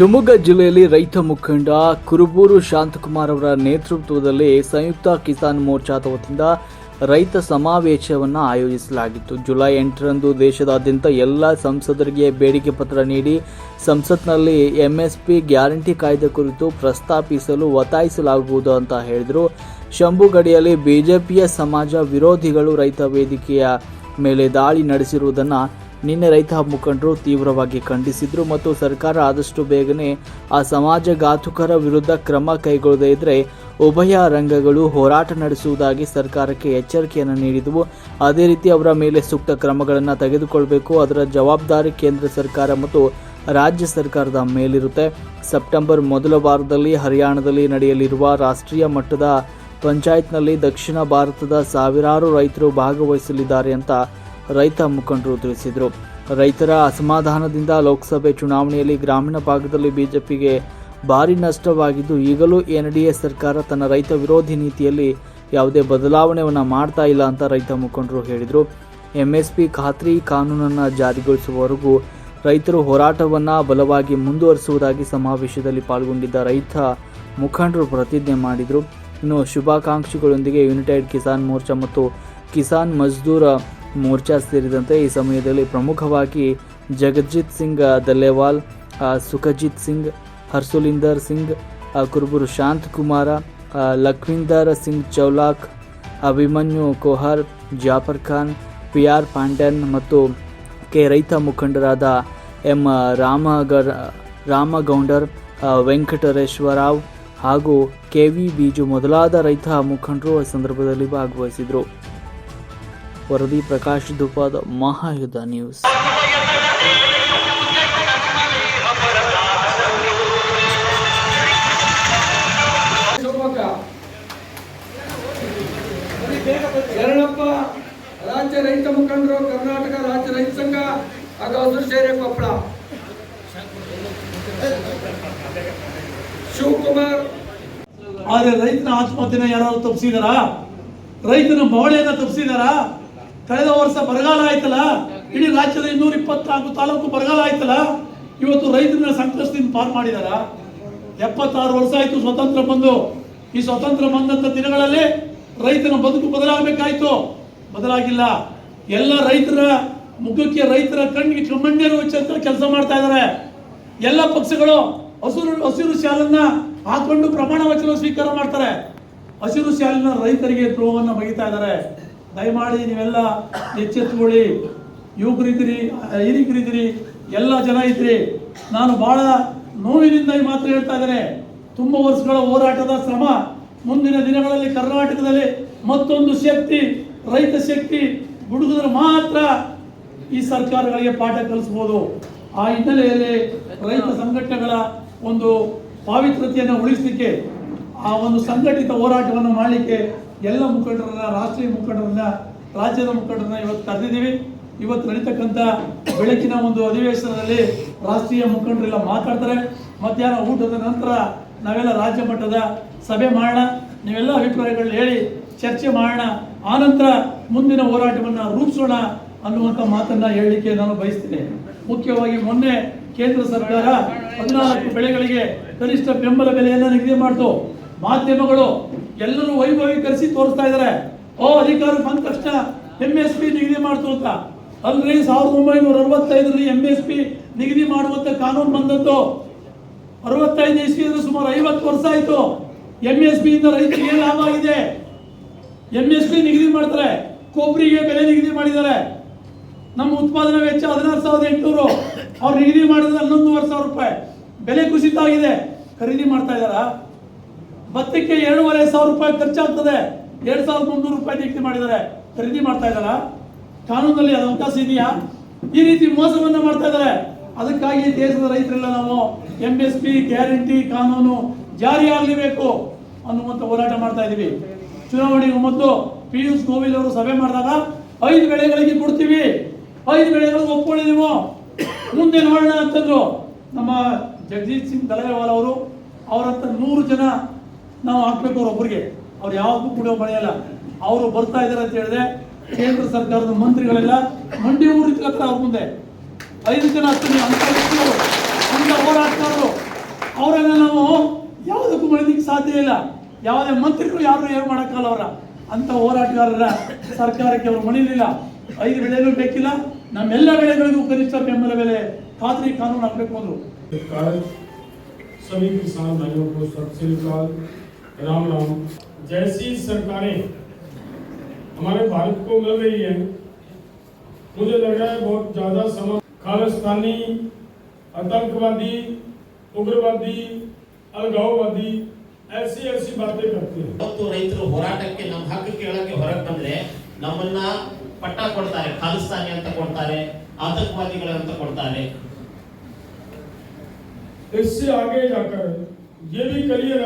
ಶಿವಮೊಗ್ಗ ಜಿಲ್ಲೆಯಲ್ಲಿ ರೈತ ಮುಖಂಡ ಕುರುಬೂರು ಶಾಂತಕುಮಾರ್ ಅವರ ನೇತೃತ್ವದಲ್ಲಿ ಸಂಯುಕ್ತ ಕಿಸಾನ್ ಮೋರ್ಚಾದ ವತಿಯಿಂದ ರೈತ ಸಮಾವೇಶವನ್ನು ಆಯೋಜಿಸಲಾಗಿತ್ತು. ಜುಲೈ ಎಂಟರಂದು ದೇಶದಾದ್ಯಂತ ಎಲ್ಲ ಸಂಸದರಿಗೆ ಬೇಡಿಕೆ ಪತ್ರ ನೀಡಿ ಸಂಸತ್ನಲ್ಲಿ ಎಂಎಸ್ಪಿ ಗ್ಯಾರಂಟಿ ಕಾಯ್ದೆ ಕುರಿತು ಪ್ರಸ್ತಾಪಿಸಲು ಒತ್ತಾಯಿಸಲಾಗುವುದು ಅಂತ ಹೇಳಿದರು. ಶಂಭು ಗಡಿಯಲ್ಲಿ ಬಿಜೆಪಿಯ ಸಮಾಜ ವಿರೋಧಿಗಳು ರೈತ ವೇದಿಕೆಯ ಮೇಲೆ ದಾಳಿ ನಡೆಸಿರುವುದನ್ನು ನಿನ್ನೆ ರೈತ ಮುಖಂಡರು ತೀವ್ರವಾಗಿ ಖಂಡಿಸಿದ್ರು ಮತ್ತು ಸರ್ಕಾರ ಆದಷ್ಟು ಬೇಗನೆ ಆ ಸಮಾಜಘಾತುಕರ ವಿರುದ್ಧ ಕ್ರಮ ಕೈಗೊಳ್ಳದೇ ಇದ್ದರೆ ಉಭಯ ರಂಗಗಳು ಹೋರಾಟ ನಡೆಸುವುದಾಗಿ ಸರ್ಕಾರಕ್ಕೆ ಎಚ್ಚರಿಕೆಯನ್ನು ನೀಡಿದವು. ಅದೇ ರೀತಿ ಅವರ ಮೇಲೆ ಸೂಕ್ತ ಕ್ರಮಗಳನ್ನು ತೆಗೆದುಕೊಳ್ಬೇಕು. ಅದರ ಜವಾಬ್ದಾರಿ ಕೇಂದ್ರ ಸರ್ಕಾರ ಮತ್ತು ರಾಜ್ಯ ಸರ್ಕಾರದ ಮೇಲಿರುತ್ತೆ. ಸೆಪ್ಟೆಂಬರ್ ಮೊದಲ ವಾರದಲ್ಲಿ ಹರಿಯಾಣದಲ್ಲಿ ನಡೆಯಲಿರುವ ರಾಷ್ಟ್ರೀಯ ಮಟ್ಟದ ಪಂಚಾಯತ್ನಲ್ಲಿ ದಕ್ಷಿಣ ಭಾರತದ ಸಾವಿರಾರು ರೈತರು ಭಾಗವಹಿಸಲಿದ್ದಾರೆ ಅಂತ ರೈತ ಮುಖಂಡರು ತಿಳಿಸಿದರು. ರೈತರ ಅಸಮಾಧಾನದಿಂದ ಲೋಕಸಭೆ ಚುನಾವಣೆಯಲ್ಲಿ ಗ್ರಾಮೀಣ ಭಾಗದಲ್ಲಿ ಬಿಜೆಪಿಗೆ ಭಾರಿ ನಷ್ಟವಾಗಿದ್ದು, ಈಗಲೂ ಎನ್ಡಿಎ ಸರ್ಕಾರ ತನ್ನ ರೈತ ವಿರೋಧಿ ನೀತಿಯಲ್ಲಿ ಯಾವುದೇ ಬದಲಾವಣೆಯನ್ನು ಮಾಡ್ತಾ ಇಲ್ಲ ಅಂತ ರೈತ ಮುಖಂಡರು ಹೇಳಿದರು. ಎಂಎಸ್ಪಿ ಖಾತ್ರಿ ಕಾನೂನನ್ನು ಜಾರಿಗೊಳಿಸುವವರೆಗೂ ರೈತರು ಹೋರಾಟವನ್ನು ಬಲವಾಗಿ ಮುಂದುವರಿಸುವುದಾಗಿ ಸಮಾವೇಶದಲ್ಲಿ ಪಾಲ್ಗೊಂಡಿದ್ದ ರೈತ ಮುಖಂಡರು ಪ್ರತಿಜ್ಞೆ ಮಾಡಿದರು. ಇನ್ನು ಶುಭಾಕಾಂಕ್ಷಿಗಳೊಂದಿಗೆ ಯುನೈಟೆಡ್ ಕಿಸಾನ್ ಮೋರ್ಚಾ ಮತ್ತು ಕಿಸಾನ್ ಮಜ್ದೂರ್ ಮೋರ್ಚಾ ಸೇರಿದಂತೆ ಈ ಸಮಯದಲ್ಲಿ ಪ್ರಮುಖವಾಗಿ ಜಗಜಿತ್ ಸಿಂಗ್ ದಲ್ಲೇವಾಲ್ ಸುಖಜಿತ್ ಸಿಂಗ್, ಹರ್ಸುಲಿಂದರ್ ಸಿಂಗ್ ಕುರುಬುರು ಶಾಂತ್ ಕುಮಾರ ಲಕ್ವಿಂದರ್ ಲಖ್ವಿಂದರ್ ಸಿಂಗ್ ಚೌಲಾಕ್, ಅಭಿಮನ್ಯು ಕೋಹರ್, ಜಾಫರ್ ಖಾನ್, ಪಿ ಆರ್ ಪಾಂಡ್ಯನ್ ಮತ್ತು ಕೆ ರೈತ ಮುಖಂಡರಾದ ಎಂ ರಾಮಗರ್ ರಾಮಗೌಂಡರ್ ವೆಂಕಟೇಶ್ವರಾವ್ ಹಾಗೂ ಕೆ ವಿ ಬೀಜು ಮೊದಲಾದ ರೈತ ಮುಖಂಡರು ಈ ಸಂದರ್ಭದಲ್ಲಿ ಭಾಗವಹಿಸಿದರು. ವರದಿ ಪ್ರಕಾಶ್ ದುಪಾದ ಮಹಾಯುಧ ನ್ಯೂಸ್. ಶಿವಮೊಗ್ಗ ಶರಣಪ್ಪ ರಾಜ್ಯ ರೈತ ಮುಖಂಡರು ಕರ್ನಾಟಕ ರಾಜ್ಯ ರೈತ ಸಂಘ ಹಾಗೂ ಸೇರಿ ಸೇರೆ ಕೊಪ್ಪಳ. ಶಿವಕುಮಾರ್. ಆದ್ರೆ ರೈತನ ಆತ್ಮಹತ್ಯೆನ ಯಾರು ತಪ್ಪಿಸಿದಾರ ರೈತನ ಬಾಳೆಯನ್ನ ತಪ್ಪಿಸಿದಾರ ಕಳೆದ ವರ್ಷ ಬರಗಾಲ ಆಯ್ತಲ್ಲ? ಇಡೀ ರಾಜ್ಯದ ಇನ್ನೂರ ಇಪ್ಪತ್ನಾಲ್ಕು ತಾಲೂಕು ಬರಗಾಲ ಆಯ್ತಲ್ಲ? ಇವತ್ತು ರೈತರನ್ನ ಸಂಕಷ್ಟದಿಂದ ಪಾರು ಮಾಡಿದಾರ. ಎಪ್ಪತ್ತಾರು ವರ್ಷ ಆಯ್ತು ಸ್ವತಂತ್ರ ಬಂದು. ಈ ಸ್ವತಂತ್ರ ಬಂದಂತ ದಿನಗಳಲ್ಲಿ ರೈತನ ಬದುಕು ಬದಲಾಗಬೇಕಾಯ್ತು. ಬದಲಾಗಿಲ್ಲ. ಎಲ್ಲ ರೈತರ ಮುಖಕ್ಕೆ ರೈತರ ಕಣ್ಣಿಗೆ ಕಮ್ಮಣ್ಣೀರು ಹಚ್ಚಂತ ಕೆಲಸ ಮಾಡ್ತಾ ಇದ್ದಾರೆ ಎಲ್ಲ ಪಕ್ಷಗಳು ಹಸಿರು ಹಸಿರು ಶಾಲನ್ನ ಹಾಕೊಂಡು ಪ್ರಮಾಣ ವಚನ ಸ್ವೀಕಾರ ಮಾಡ್ತಾರೆ. ಹಸಿರು ಶಾಲಿನ ರೈತರಿಗೆ ದ್ರೋಹವನ್ನು ಬಗಿತಾ ಇದ್ದಾರೆ ದಯಮಾಡಿ ನೀವೆಲ್ಲ ಎಚ್ಚೆತ್ತುಕೊಳ್ಳಿ. ಯುವಕರಿದ್ದೀರಿ, ಹಿರಿಕರಿದ್ದೀರಿ, ಎಲ್ಲ ಜನ ಇದ್ರಿ ನಾನು ಬಹಳ ನೋವಿನಿಂದ ಈ ಮಾತು ಹೇಳ್ತಾ ಇದ್ದೇನೆ. ತುಂಬ ವರ್ಷಗಳ ಹೋರಾಟದ ಶ್ರಮ. ಮುಂದಿನ ದಿನಗಳಲ್ಲಿ ಕರ್ನಾಟಕದಲ್ಲಿ ಮತ್ತೊಂದು ಶಕ್ತಿ, ರೈತ ಶಕ್ತಿ ಗುಡುಗಿದ್ರೆ ಮಾತ್ರ ಈ ಸರ್ಕಾರಗಳಿಗೆ ಪಾಠ ಕಲಿಸ್ಬೋದು ಆ ಹಿನ್ನೆಲೆಯಲ್ಲಿ ರೈತ ಸಂಘಟನೆಗಳ ಒಂದು ಪಾವಿತ್ರತೆಯನ್ನು ಉಳಿಸಲಿಕ್ಕೆ, ಆ ಒಂದು ಸಂಘಟಿತ ಹೋರಾಟವನ್ನು ಮಾಡಲಿಕ್ಕೆ ಎಲ್ಲ ಮುಖಂಡರನ್ನ, ರಾಷ್ಟ್ರೀಯ ಮುಖಂಡರನ್ನ, ರಾಜ್ಯದ ಮುಖಂಡರನ್ನ ಇವತ್ತು ಕರೆದಿದ್ದೀವಿ. ಇವತ್ತು ನಡೀತಕ್ಕಂಥ ಬೆಳಕಿನ ಒಂದು ಅಧಿವೇಶನದಲ್ಲಿ ರಾಷ್ಟ್ರೀಯ ಮುಖಂಡರೆಲ್ಲ ಮಾತಾಡ್ತಾರೆ. ಮಧ್ಯಾಹ್ನ ಊಟದ ನಂತರ ನಾವೆಲ್ಲ ರಾಜ್ಯ ಮಟ್ಟದ ಸಭೆ ಮಾಡೋಣ. ನೀವೆಲ್ಲ ಅಭಿಪ್ರಾಯಗಳನ್ನ ಹೇಳಿ, ಚರ್ಚೆ ಮಾಡೋಣ. ಆನಂತರ ಮುಂದಿನ ಹೋರಾಟವನ್ನು ರೂಪಿಸೋಣ ಅನ್ನುವಂಥ ಮಾತನ್ನು ಹೇಳಲಿಕ್ಕೆ ನಾನು ಬಯಸ್ತೇನೆ. ಮುಖ್ಯವಾಗಿ ಮೊನ್ನೆ ಕೇಂದ್ರ ಸರ್ಕಾರ ಹದಿನಾಲ್ಕು ಬೆಳೆಗಳಿಗೆ ಕನಿಷ್ಠ ಬೆಂಬಲ ಬೆಲೆಯನ್ನು ನಿಗದಿ ಮಾಡ್ತು. ಮಾಧ್ಯಮಗಳು ಎಲ್ಲರೂ ವೈಭವೀಕರಿಸಿ ತೋರಿಸ್ತಾ ಇದ್ದಾರೆ. ಓ, ಅಧಿಕಾರ ಬಂದ ತಕ್ಷಣ ಎಂ ಎಸ್ ಪಿ ನಿಗದಿ ಮಾಡ್ತು ಅಂತ. ಅಲ್ರಿ, ಸಾವಿರದ ಒಂಬೈನೂರ ಅರವತ್ತೈದರಲ್ಲಿ ಎಂ ಎಸ್ ಪಿ ನಿಗದಿ ಮಾಡುವಂತ ಕಾನೂನು ಬಂದದ್ದು. ಅರವತ್ತೈದು ಇಸ್ವಿ ಸುಮಾರು ಐವತ್ತು ವರ್ಷ ಆಯ್ತು. ಎಂ ಎಸ್ ಪಿ ಇಂದ ರೈತರಿಗೆ ಲಾಭ ಆಗಿದೆ? ಎಂ ಎಸ್ ಪಿ ನಿಗದಿ ಮಾಡ್ತಾರೆ. ಕೊಬ್ಬರಿಗೆ ಬೆಲೆ ನಿಗದಿ ಮಾಡಿದ್ದಾರೆ. ನಮ್ಮ ಉತ್ಪಾದನಾ ವೆಚ್ಚ ಹದಿನಾರು ಸಾವಿರದ ಎಂಟುನೂರು. ಅವ್ರು ನಿಗದಿ ಮಾಡಿದ್ರೆ ಹನ್ನೊಂದುವರೆ ಸಾವಿರ ರೂಪಾಯಿ. ಬೆಲೆ ಕುಸಿತ ಆಗಿದೆ. ಖರೀದಿ ಮಾಡ್ತಾ ಇದ್ದಾರಾ? ಭತ್ತಕ್ಕೆ ಎರಡೂವರೆ ಸಾವಿರ ರೂಪಾಯಿ ಖರ್ಚಾಗ್ತದೆ. ಎರಡು ಸಾವಿರದ ಮುನ್ನೂರು ರೂಪಾಯಿ ನಿಗದಿ ಮಾಡಿದ್ದಾರೆ. ಖರೀದಿ ಮಾಡ್ತಾ ಇದ್ದಾರಾ? ಕಾನೂನಲ್ಲಿ ಅದು ಅವಕಾಶ ಇದೆಯಾ? ಈ ರೀತಿ ಮೋಸವನ್ನ ಮಾಡ್ತಾ ಇದ್ದಾರೆ. ಅದಕ್ಕಾಗಿ ದೇಶದ ರೈತರೆಲ್ಲ ನಾವು ಎಂ ಎಸ್ ಪಿ ಗ್ಯಾರಂಟಿ ಕಾನೂನು ಜಾರಿ ಆಗಲೇಬೇಕು ಅನ್ನುವಂಥ ಹೋರಾಟ ಮಾಡ್ತಾ ಇದ್ದೀವಿ ಚುನಾವಣೆಗೆ ಮೊದಲು ಪಿಯೂಷ್ ಗೋವಿಲ್ ಅವರು ಸಭೆ ಮಾಡಿದಾಗ ಐದು ಬೆಳೆಗಳಿಗೆ ಕೊಡ್ತೀವಿ. ಐದು ಬೆಳೆಗಳು ಒಪ್ಕೊಳ್ಳಿ ನೀವು. ಮುಂದೆ ನೋಡೋಣ ಅಂತಂದ್ರು ನಮ್ಮ ಜಗದೀಶ್ ಸಿಂಗ್ ದಲವೇವಾಲ್ ಅವರು. ಅವರಂತ ನೂರು ಜನ ನಾವು ಹಾಕ್ಬೇಕು ಅವ್ರು ಒಬ್ಬರಿಗೆ ಅವ್ರು ಯಾವಾಗೂ ಕೂಡ ಮಳೆಯಲ್ಲ ಅವರು ಬರ್ತಾ ಇದ್ದಾರೆ ಅಂತ ಹೇಳಿದ್ರೆ ಕೇಂದ್ರ ಸರ್ಕಾರದ ಮಂತ್ರಿಗಳೆಲ್ಲ ಮಂಡಿ ಊರಿನ ಹತ್ರ ಅವ್ರ ಮುಂದೆ. ಐದು ಜನ ಹತ್ತು ಅಂತ ಅವರನ್ನ ನಾವು ಯಾವುದಕ್ಕೂ ಮಾಡೋದಕ್ಕೆ ಸಾಧ್ಯ ಇಲ್ಲ. ಯಾವುದೇ ಮಂತ್ರಿಗಳು ಯಾರು ಏನು ಮಾಡೋಕ್ಕಲ್ಲ ಅವರ. ಅಂತ ಹೋರಾಟಗಾರರ ಸರ್ಕಾರಕ್ಕೆ ಅವರು ಮಣಿಲಿಲ್ಲ. ಐದು ಬೆಳೆನೂ ಬೇಕಿಲ್ಲ. ನಮ್ಮೆಲ್ಲ ಬೆಳೆಗಳಿಗೂ ಕನಿಷ್ಠ ಬೆಂಬಲ ಬೆಲೆ ಖಾತ್ರಿ ಕಾನೂನು ಹಾಕಬೇಕು ಅಂದ್ರು. कार्य सभी किसान भाइयों को सत श्री अकाल राम राम जैसी सरकारें हमारे भारत को मिल रही है मुझे लग रहा है बहुत ज्यादा समय खालिस्तानी आतंकवादी उग्रवादी अलगाववादी ऐसी ऐसी बातें करते हैं ಇವತ್ತು ರೈತರು ಹೋರಾಟಕ್ಕೆ ನಮ್ಮ ಹಕ್ಕು ಕೇಳಕ್ಕೆ ಹೊರಗೆ ಬಂದ್ರೆ ನಮ್ಮನ್ನ ಪಟ್ಟ ಕೊಡ್ತಾರೆ ಖಾಲಿಸ್ತಾನಿ ಅಂತ ಕೊಡ್ತಾರೆ ಆತಂಕವಾದಿಗಳಂತ ಕೊಡ್ತಾರೆ इससे आगे जाकर ये भी क्लियर है